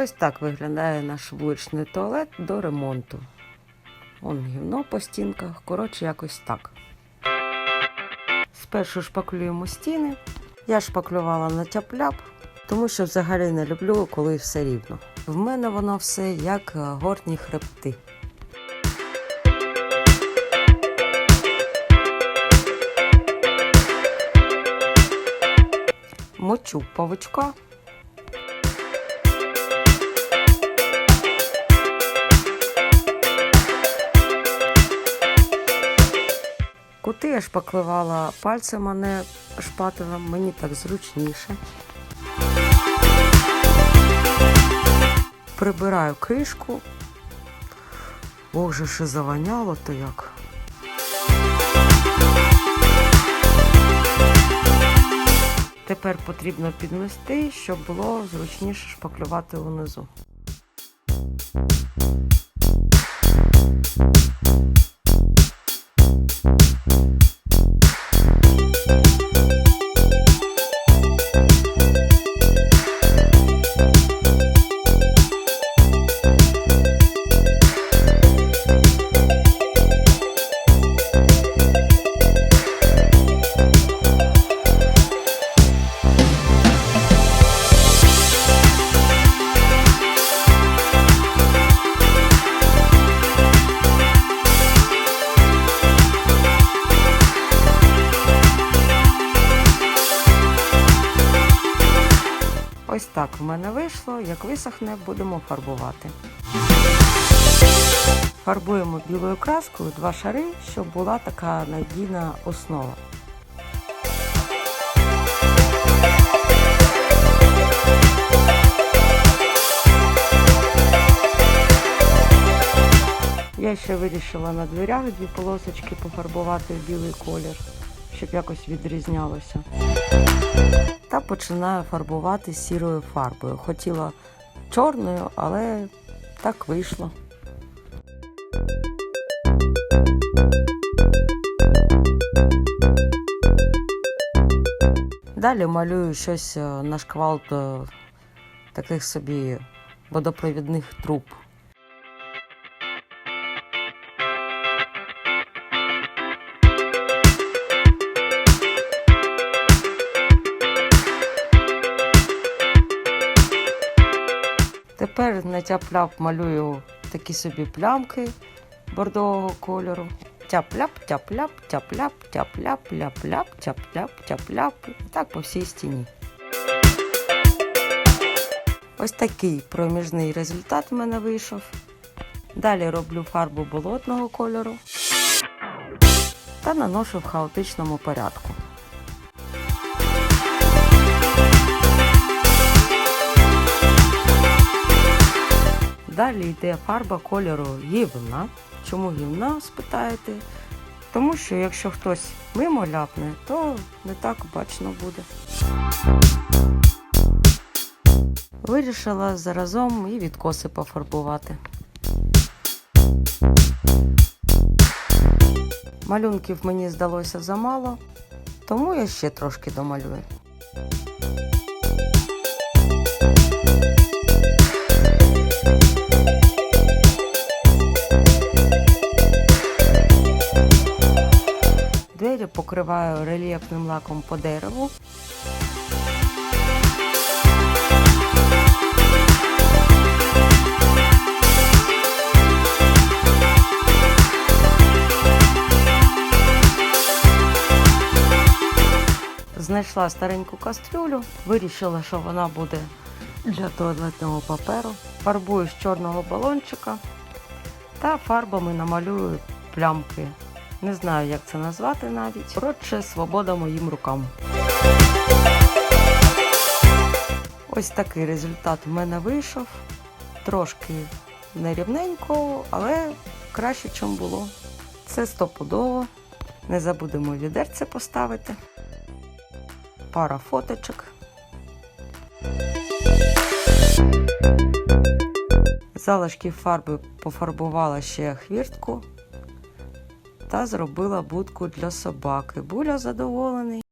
Ось так виглядає наш вуличний туалет до ремонту. Он гівно по стінках, коротше, якось так. Спершу шпаклюємо стіни. Я шпаклювала на тяп-ляп, тому що взагалі не люблю, коли все рівно. В мене воно все як е, горні хребти. Мочу павучка. Кути я шпаклювала пальцем, а не шпателем. Мені так зручніше. Прибираю кришку. Боже, ще заваняло то як. Тепер потрібно підмести, щоб було зручніше шпаклювати унизу. Ось так в мене вийшло. Як висохне, будемо фарбувати. Фарбуємо білою краскою два шари, щоб була така надійна основа. Я ще вирішила на дверях дві полосочки пофарбувати в білий колір, щоб якось відрізнялося починаю фарбувати сірою фарбою. Хотіла чорною, але так вийшло. Далі малюю щось е, на шквал до таких собі водопровідних труб. Тепер на тяп-ляп малюю такі собі плямки бордового кольору. Тяп-ляп, тяп-ляп, тяп-ляп, тяп-ляп, ляп-ляп, тяп-ляп, тяп-ляп. Так по всій стіні. Ось такий проміжний результат в мене вийшов. Далі роблю фарбу болотного кольору та наношу в хаотичному порядку. Далі йде фарба кольору гівна. Чому гівна, спитаєте? Тому що якщо хтось мимо ляпне, то не так бачно буде. Вирішила заразом і відкоси пофарбувати. Малюнків мені здалося замало, тому я ще трошки домалюю. Двері покриваю рельєфним лаком по дереву. Знайшла стареньку кастрюлю, вирішила, що вона буде для туалетного паперу. Фарбую з чорного балончика та фарбами намалюю плямки. Не знаю, як це назвати навіть. Коротше, свобода моїм рукам. Ось такий результат в мене вийшов. Трошки нерівненько, але краще, ніж було. Це стопудово. Не забудемо відерце поставити. Пара фоточок. Залишки фарби пофарбувала ще хвіртку та зробила будку для собаки. Буля задоволений.